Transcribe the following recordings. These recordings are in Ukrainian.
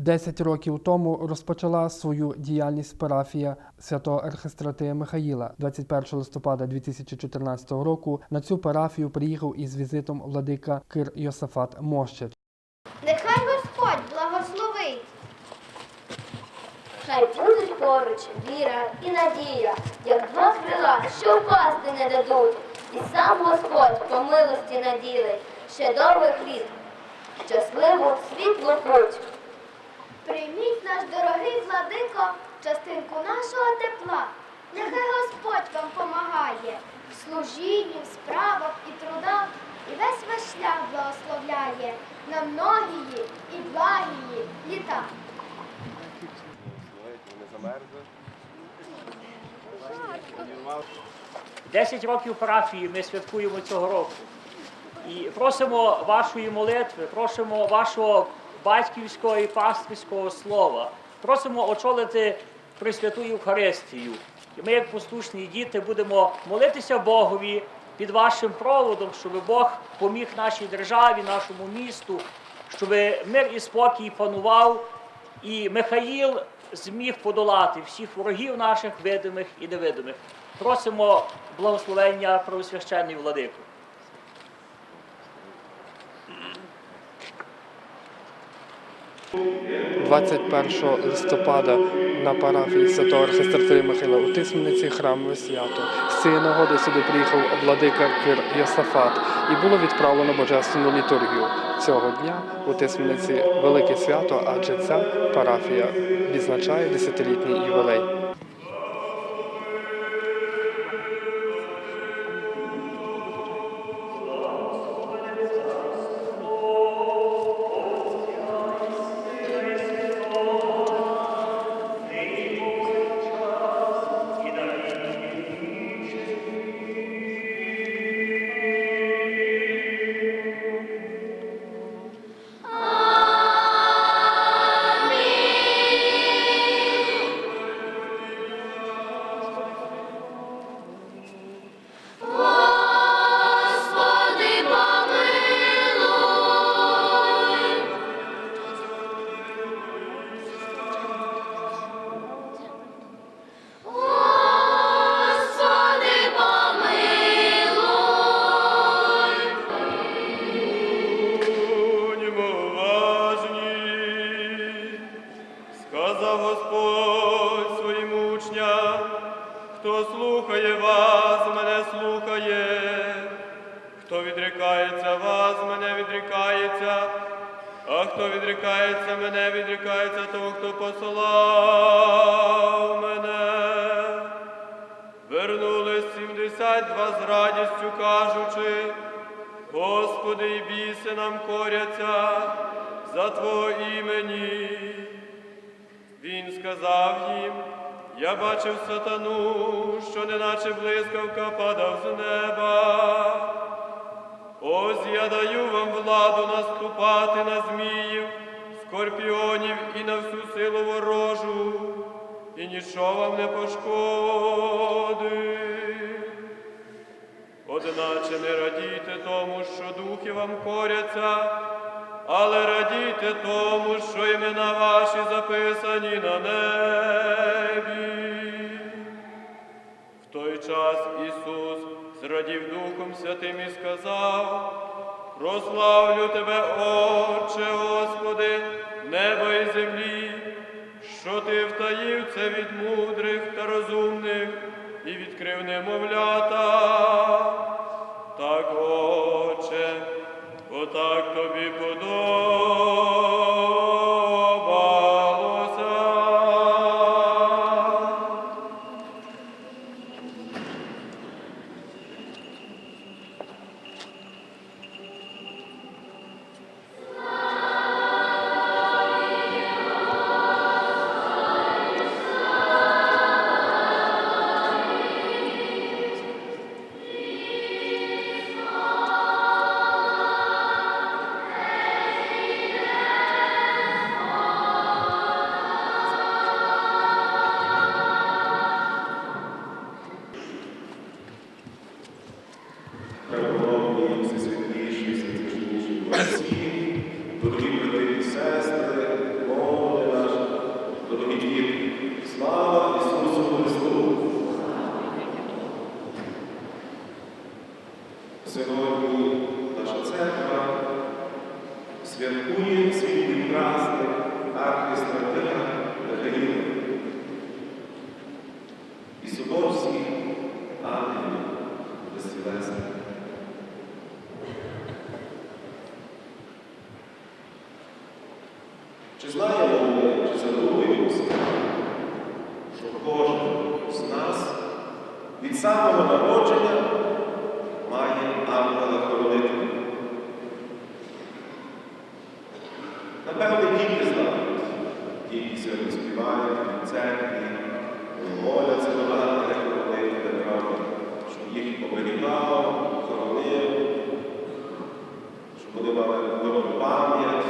Десять років тому розпочала свою діяльність парафія святого архистратия Михаїла. 21 листопада 2014 року на цю парафію приїхав із візитом владика Кир Йосафат Мощич. Нехай Господь благословить. Хай будуть поруч віра і надія, як два крила, що впасти не дадуть. І сам Господь по милості наділить ще довгих літ. Щасливу світлу путь. Прийміть наш дорогий владико, частинку нашого тепла. Нехай Господь вам помагає в служінні, в справах і трудах, і весь ваш шлях благословляє на многії і благії літа. 10 років парафії ми святкуємо цього року. І просимо вашої молитви, просимо вашого батьківського і пастирського слова, просимо очолити Пресвяту Євхаристію. Ми, як послушні діти, будемо молитися Богові під вашим проводом, щоб Бог поміг нашій державі, нашому місту, щоб мир і спокій панував, і Михаїл зміг подолати всіх ворогів наших видимих і невидимих. Просимо благословення Преосвященної владику. 21 листопада на парафії святого архистратия Михайла у Тисмениці храмове свято. З цієї нагоди сюди приїхав владика Кир Йосафат і було відправлено божественну літургію. Цього дня у Тисмениці велике свято, адже ця парафія відзначає десятилітній ювілей. Хто слухає вас, мене слухає, хто відрікається вас, мене відрікається, а хто відрікається мене, відрікається того, хто послав мене. Вернулись сімдесят з радістю кажучи, Господи, і біси нам коряться за Твого імені. Він сказав їм, я бачив сатану, що неначе блискавка падав з неба. Ось я даю вам владу наступати на зміїв, скорпіонів і на всю силу ворожу, і нічого вам не пошкодить. Одначе не радійте тому, що духи вам коряться, але радійте тому, що імена ваші записані на небі. В той час Ісус зрадів Духом Святим і сказав, прославлю Тебе, Отче Господи, неба і землі, що Ти втаїв це від мудрих та розумних і відкрив немовлята. Тобі подобалося. Сьогодні наша церква святкує світний праздник архістратина Гаїна. І соборський ангелів безцілесний. Чи знаємо ми, чи задумуємося, що кожен з нас від самого народження має ангела-хоронителя? Напевне, діти знають, діти сьогодні співають в церкві, моляться до ангела-хоронителя, правда, щоб їх оберігав, хоронив, щоб вони мали добру пам'ять,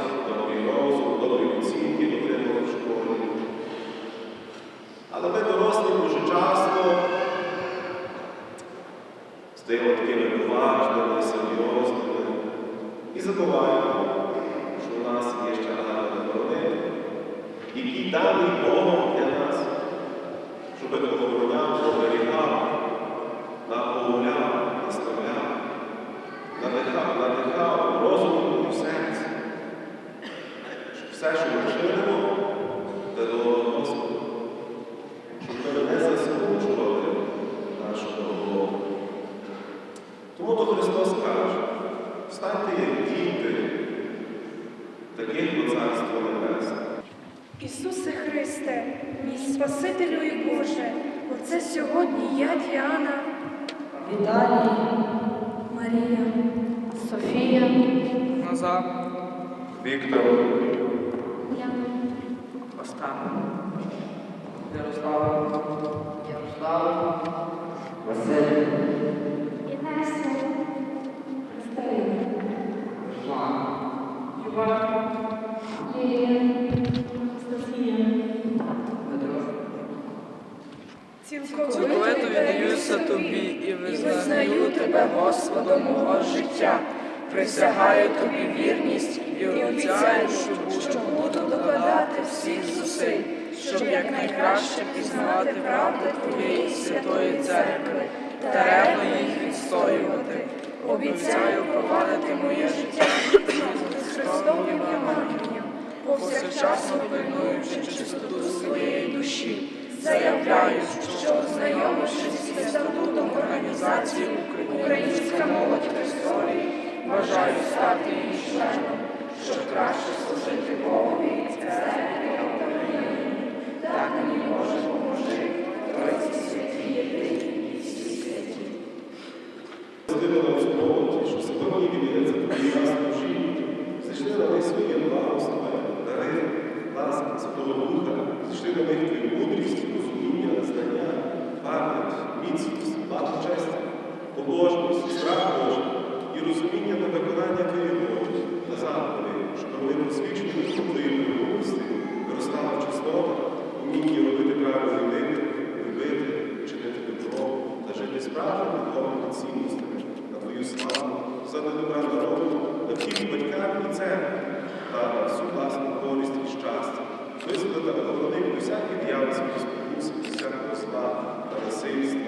який даний Богом для нас, щоб охороняв, оберігав, наполуляв, наставляв надихав, надихав розумом і серці. Щоб все, що ми чинимо, сьогодні я, Діана, Віталій, Марія, Софія, Назар, Віктор, Остап, Ярослава, Ярослава, Василь, Інеса, Христина, Руслан, Іван, Лілія, цілковито віддаюся Тобі і визнаю Тебе Господом мого життя. Присягаю Тобі вірність і обіцяю, що буду докладати всіх зусиль, щоб якнайкраще пізнавати правди Твоєї святої церкви та ревно їх відстоювати. Обіцяю провадити моє життя з Христовим Євангелієм, повсякчасно пильнуючи чистоту своєї душі. Заявляю, що ознайомившись зі статутом організації Українська молодь Христові, бажаю стати її членом, щоб за недобра народу та всім батькам і церкві, та сучасну користь і щастя, визволив та оборонив усякі діяльності спокуси, всякого зла та насильства.